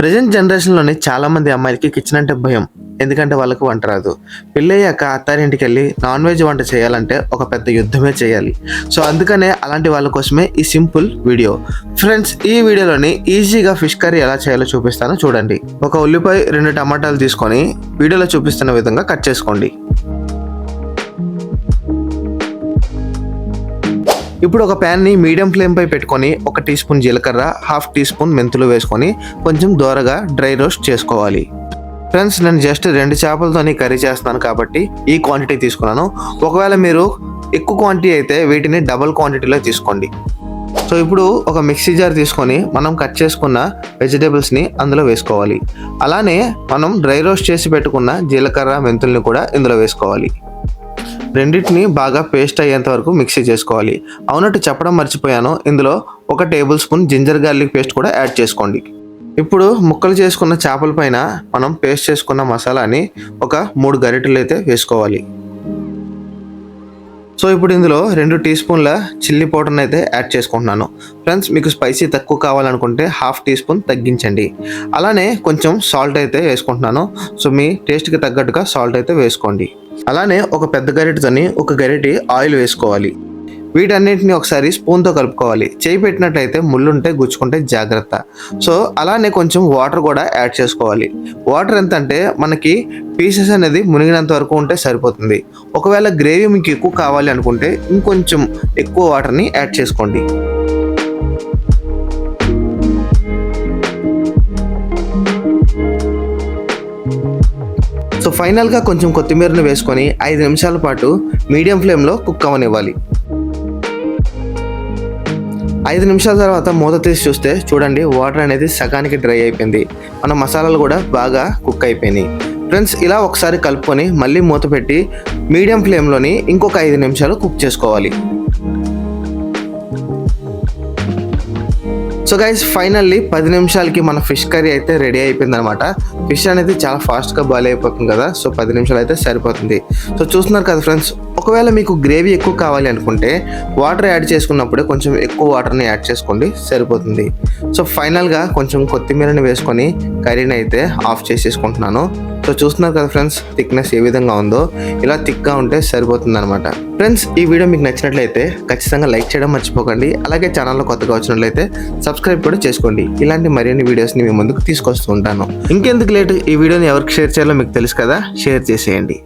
Present జనరేషన్లోని చాలామంది అమ్మాయిలకి kitchen అంటే భయం. ఎందుకంటే వాళ్ళకు వంట రాదు. పెళ్ళయ్యాక అత్తారింటికి వెళ్ళి నాన్ వెజ్ వంట చేయాలంటే ఒక పెద్ద యుద్ధమే చేయాలి. సో అందుకనే అలాంటి వాళ్ళ కోసమే ఈ సింపుల్ వీడియో. ఫ్రెండ్స్ ఈ వీడియోలోని ఈజీగా ఫిష్ కర్రీ ఎలా చేయాలో చూపిస్తానో చూడండి. ఒక ఉల్లిపాయ రెండు టమాటాలు తీసుకొని వీడియోలో చూపిస్తున్న విధంగా కట్ చేసుకోండి. ఇప్పుడు ఒక ప్యాన్ని మీడియం ఫ్లేమ్ పై పెట్టుకొని ఒక టీ స్పూన్ జీలకర్ర హాఫ్ టీ స్పూన్ మెంతులు వేసుకొని కొంచెం దోరగా డ్రై రోస్ట్ చేసుకోవాలి. ఫ్రెండ్స్ నేను జస్ట్ రెండు చేపలతోని కర్రీ చేస్తాను కాబట్టి ఈ క్వాంటిటీ తీసుకున్నాను. ఒకవేళ మీరు ఎక్కువ క్వాంటిటీ అయితే వీటిని డబుల్ క్వాంటిటీలో తీసుకోండి. సో ఇప్పుడు ఒక మిక్సీ జార్ తీసుకొని మనం కట్ చేసుకున్న వెజిటేబుల్స్ని అందులో వేసుకోవాలి. అలానే మనం డ్రై రోస్ట్ చేసి పెట్టుకున్న జీలకర్ర మెంతుల్ని కూడా ఇందులో వేసుకోవాలి. రెండింటిని బాగా పేస్ట్ అయ్యేంత వరకు మిక్సీ చేసుకోవాలి. అవునట్టు చెప్పడం మర్చిపోయాను. ఇందులో ఒక tablespoon ginger garlic paste కూడా యాడ్ చేసుకోండి. ఇప్పుడు ముక్కలు చేసుకున్న చేపల పైన మనం పేస్ట్ చేసుకున్న మసాలాని ఒక మూడు గరిటెలు అయితే వేసుకోవాలి. సో ఇప్పుడు ఇందులో రెండు టీ స్పూన్ల చిల్లీ పౌడర్ని అయితే యాడ్ చేసుకుంటున్నాను. ఫ్రెండ్స్ మీకు స్పైసీ తక్కువ కావాలనుకుంటే హాఫ్ టీ స్పూన్ తగ్గించండి. అలానే కొంచెం సాల్ట్ అయితే వేసుకుంటున్నాను. సో మీ టేస్ట్కి తగ్గట్టుగా సాల్ట్ అయితే వేసుకోండి. అలానే ఒక పెద్ద గరిటెతోని ఒక గరిటె ఆయిల్ వేసుకోవాలి. వీటన్నిటిని ఒకసారి స్పూన్తో కలుపుకోవాలి. చేయి పెట్టినట్లయితే ముళ్ళుంటే గుచ్చుకుంటే జాగ్రత్త. సో అలానే కొంచెం వాటర్ కూడా యాడ్ చేసుకోవాలి. వాటర్ ఎంత అంటే మనకి పీసెస్ అనేది మునిగినంత వరకు ఉంటే సరిపోతుంది. ఒకవేళ గ్రేవీ మీకు ఎక్కువ కావాలి అనుకుంటే ఇంకొంచెం ఎక్కువ వాటర్ని యాడ్ చేసుకోండి. సో ఫైనల్గా కొంచెం కొత్తిమీరను వేసుకొని ఐదు నిమిషాల పాటు మీడియం ఫ్లేమ్లో కుక్ అవ్వనివ్వాలి. ఐదు నిమిషాల తర్వాత మూత తీసి చూస్తే చూడండి వాటర్ అనేది సగానికి డ్రై అయిపోయింది. మన మసాలాలు కూడా బాగా కుక్ అయిపోయినాయి. ఫ్రెండ్స్ ఇలా ఒకసారి కలుపుకొని మళ్ళీ మూత పెట్టి మీడియం ఫ్లేమ్లోని ఇంకొక ఐదు నిమిషాలు కుక్ చేసుకోవాలి. సో గైస్ ఫైనల్లీ పది నిమిషాలకి మన ఫిష్ కర్రీ అయితే రెడీ అయిపోయింది అనమాట ఫిష్ అనేది చాలా ఫాస్ట్గా బాయిల్ అయిపోతుంది కదా సో పది నిమిషాలు అయితే సరిపోతుంది. సో చూస్తున్నారు కదా ఫ్రెండ్స్ ఒకవేళ మీకు గ్రేవీ ఎక్కువ కావాలి అనుకుంటే వాటర్ యాడ్ చేసుకున్నప్పుడే కొంచెం ఎక్కువ వాటర్ని యాడ్ చేసుకోండి సరిపోతుంది. సో ఫైనల్గా కొంచెం కొత్తిమీరని వేసుకొని కర్రీని అయితే ఆఫ్ చేసేసుకుంటున్నాను. సో చూస్తున్నారు కదా ఫ్రెండ్స్ థిక్నెస్ ఏ విధంగా ఉందో ఇలా థిక్గా ఉంటే సరిపోతుంది అనమాట ఫ్రెండ్స్ ఈ వీడియో మీకు నచ్చినట్లయితే ఖచ్చితంగా లైక్ చేయడం మర్చిపోకండి. అలాగే ఛానల్లో కొత్తగా వచ్చినట్లయితే సబ్స్క్రైబ్ కూడా చేసుకోండి. ఇలాంటి మరిన్ని వీడియోస్ని మీ ముందుకు తీసుకొస్తూ ఉంటాను. ఇంకెందుకు లేట్? ఈ వీడియోని ఎవరికి షేర్ చేయాలో మీకు తెలుసు కదా? షేర్ చేసేయండి.